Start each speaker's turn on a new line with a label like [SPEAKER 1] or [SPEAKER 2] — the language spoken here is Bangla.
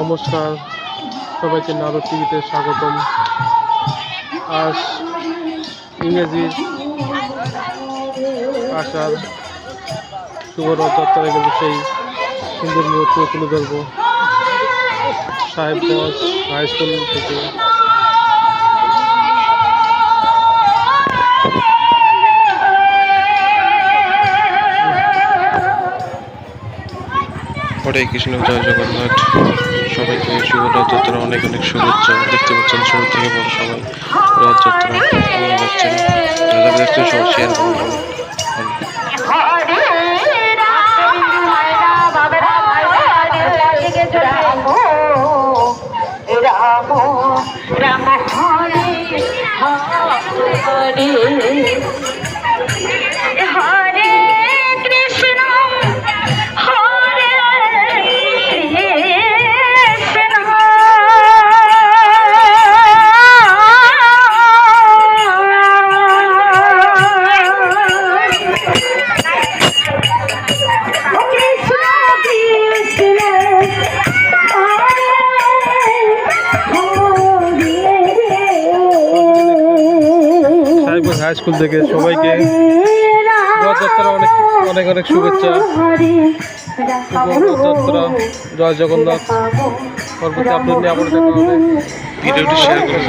[SPEAKER 1] নমস্কার। সবাইকে নারদ টিভিতে স্বাগতম। আজ ইংরেজির আসার শুভ রথযাত্রায় কিন্তু সেই সুন্দর মুহূর্ত তুলে ধরবো। সাহেবগঞ্জ হাই স্কুল থেকে।
[SPEAKER 2] হরে কৃষ্ণ জয় জগন্নাথ সবাইকে শুভ রথযাত্রা অনেক অনেক শুভেচ্ছা দেখতে পাচ্ছেন ছোট থেকে বড় সবাই রথযাত্রা পালন করছেন যারা দেখছেন সবাই শেয়ার করুন
[SPEAKER 1] সাহেবগঞ্জ হাই স্কুল থেকে সবাইকে রথযাত্রা অনেক অনেক অনেক শুভেচ্ছা। শুভ রথযাত্রা, জয় জগন্নাথ। পরবর্তী আপডেট নিয়ে
[SPEAKER 2] ভিডিওটি শেয়ার করে